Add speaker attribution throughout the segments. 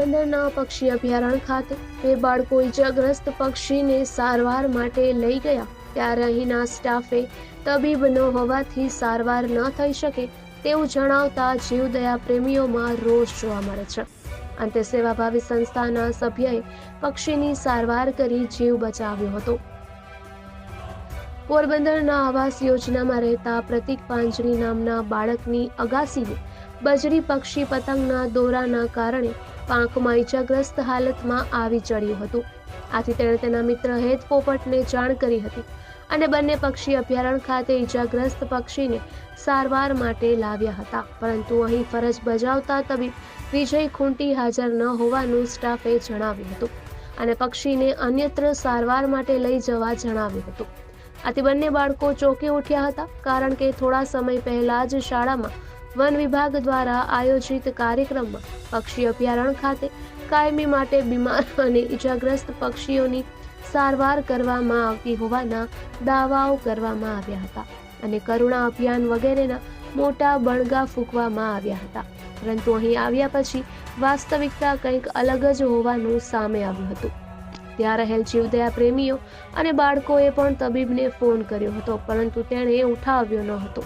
Speaker 1: પોરબંદરના પક્ષી અભયારણ્ય ખાતે બે બાળકો ઇજાગ્રસ્ત પક્ષીને સારવાર માટે લઈ ગયા. ત્યારે અહીંના સ્ટાફે તબીબ ન હોવાથી સારવાર ન થઈ શકે તેવું જણાવતા જીવદયા પ્રેમીઓમાં રોષ જોવા મળે છે. અંતે સેવાભાવી સંસ્થાના સભ્યએ પક્ષીની સારવાર કરી જીવ બચાવ્યો હતો. પોરબંદરના આવાસ યોજનામાં રહેતા પ્રતિક પાંજરી નામના બાળકની અગાસીને બજરી પક્ષી પતંગના દોરાના કારણે પાંખમાં ઈજાગ્રસ્ત હાલતમાં આવી ચડ્યું હતું. આથી તેણે તેના મિત્ર હેત પોપટને જાણ કરી હતી અને બંને પક્ષી અભયારણ્ય ખાતે ઈજાગ્રસ્ત પક્ષીને સારવાર માટે લાવ્યા હતા. પરંતુ અહીં ફરજ બજાવતા તબીબ વિજય ખૂંટી હાજર ન હોવાનું સ્ટાફે જણાવ્યું હતું અને પક્ષીને અન્યત્ર સારવાર માટે લઈ જવા જણાવ્યું હતું. આથી બંને બાળકો ચોંકી ઉઠ્યા હતા કારણ કે થોડા સમય પહેલા જ શાળામાં વન વિભાગ દ્વારા આયોજિત કાર્યક્રમમાં પક્ષી અભયારણ્ય ખાતે કાયમી માટે બીમાર અને ઇજાગ્રસ્ત પક્ષીઓની સારવાર કરવામાં આવતી હોવાના દાવાઓ કરવામાં આવ્યા હતા અને કરુણા અભિયાન વગેરેના મોટા બણગા ફૂંકવામાં આવ્યા હતા. પરંતુ અહીં આવ્યા પછી વાસ્તવિકતા કંઈક અલગ જ હોવાનું સામે આવ્યું હતું. ત્યાં રહેલ જીવદયા પ્રેમીઓ અને બાળકોએ પણ તબીબને ફોન કર્યો હતો, પરંતુ તેણે ઉઠાવ્યો ન હતો.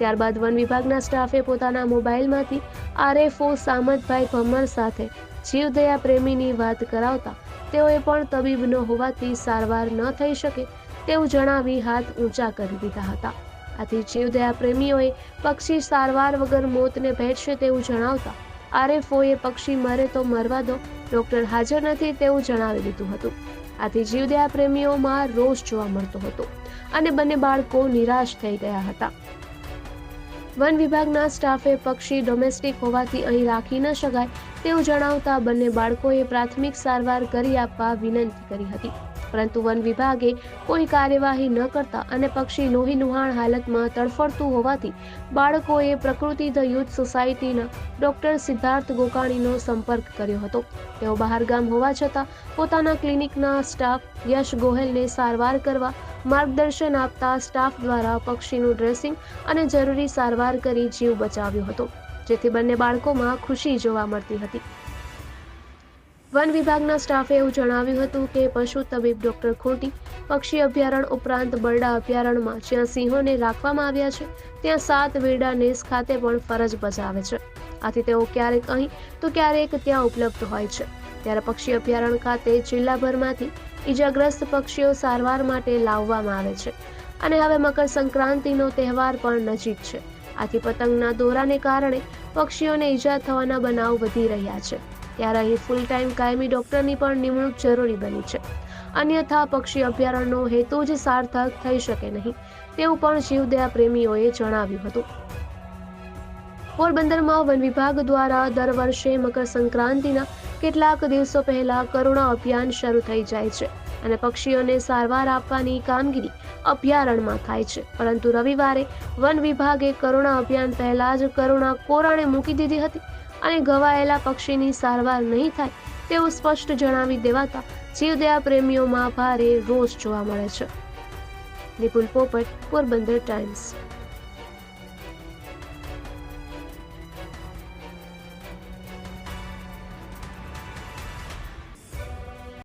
Speaker 1: ત્યારબાદ વન વિભાગના સ્ટાફે પોતાના મોબાઈલમાંથી આરએફઓ સામતભાઈ ભમર સાથે જીવદયા પ્રેમીની વાત કરાવતા તેઓએ પણ તબીબ ન હોવાથી સારવાર ન થઈ શકે તેવું જણાવી હાથ ઊંચા કરી દીધા હતા. આથી જીવદયા પ્રેમીઓએ પક્ષી સારવાર વગર મોતને ભેટશે તેવું જણાવતા આરએફઓએ પક્ષી મરે તો મરવા દો, ડોક્ટર હાજર નથી તેવું જણાવી દીધું હતું. આથી જીવદયા પ્રેમીઓમાં રોષ જોવા મળતો હતો અને બંને બાળકો નિરાશ થઈ ગયા હતા. વન વિભાગના સ્ટાફે પક્ષી ડોમેસ્ટિક હોવાથી અહીં રાખી ન શકાય તેવું જણાવતા બંને બાળકોએ પ્રાથમિક સારવાર કરી આપવા વિનંતી કરી હતી. પરંતુ વન વિભાગે કોઈ કાર્યવાહી ન કરતા અને પક્ષી લોહી લુહાણ હાલતમાં તડફડતું હોવાથી બાળકોએ પ્રકૃતિ ધ યુથ સોસાયટીના ડોક્ટર સિદ્ધાર્થ ગોકાણીનો સંપર્ક કર્યો હતો. તેઓ બહારગામ હોવા છતાં પોતાના ક્લિનિકના સ્ટાફ યશ ગોહેલને સારવાર કરવા માર્ગદર્શન આપતા સ્ટાફ દ્વારા પક્ષીનું ડ્રેસિંગ અને જરૂરી સારવાર કરી જીવ બચાવ્યો હતો, જેથી બંને બાળકોમાં ખુશી જોવા મળતી હતી. વન વિભાગના સ્ટાફે એવું જણાવ્યું હતું કે પશુ તબીબ ડોક્ટર ખોટી, પક્ષી અભયારણ્ય ઉપરાંત બરડા અભયારણ્યમાં જ્યાં સિંહોને રાખવામાં આવ્યા છે, ત્યાં સાત વેડા નેસ ખાતે પણ ફરજ બજાવે છે. આથી તેઓ ક્યારેક અહીં તો ક્યારેક ત્યાં ઉપલબ્ધ હોય છે. ત્યારે પક્ષી અભયારણ્ય ખાતે જિલ્લાભરમાંથી ઈજાગ્રસ્ત પક્ષીઓ સારવાર માટે લાવવામાં આવે છે. અને હવે મકર સંક્રાંતિનો તહેવાર પણ નજીક છે. આથી પતંગના દોરાને કારણે પક્ષીઓને ઈજા થવાના બનાવ વધી રહ્યા છે. ત્યારે અહીં ફૂલ ટાઈમ કાયમી ડોક્ટરની પણ નિમણૂક જરૂરી બની છે. અન્યથા પક્ષી અભયારણ્યનો હેતુ જ સાર્થક થઈ શકે નહીં, તેવું પણ જીવદયા પ્રેમીઓએ જણાવ્યું હતું. પોરબંદરમાં વન વિભાગ દ્વારા દર વર્ષે મકર સંક્રાંતિના કેટલાક દિવસો પહેલા કરુણા અભિયાન શરૂ થઈ જાય છે અને પક્ષીઓને સારવાર આપવાની કામગીરી અભયારણ્યમાં થાય છે. પરંતુ રવિવારે વન વિભાગે કરુણા અભિયાન પહેલા જ કરુણા કોરાણે મૂકી દીધી હતી અને ઘવાયેલા પક્ષીની સારવાર નહીં થાય તેવું સ્પષ્ટ જણાવી દેવાતા જીવદયા પ્રેમીઓમાં ભારે રોષ જોવા મળે છે. નિપુલ પોપટ પોરબંદર ટાઈમ્સ.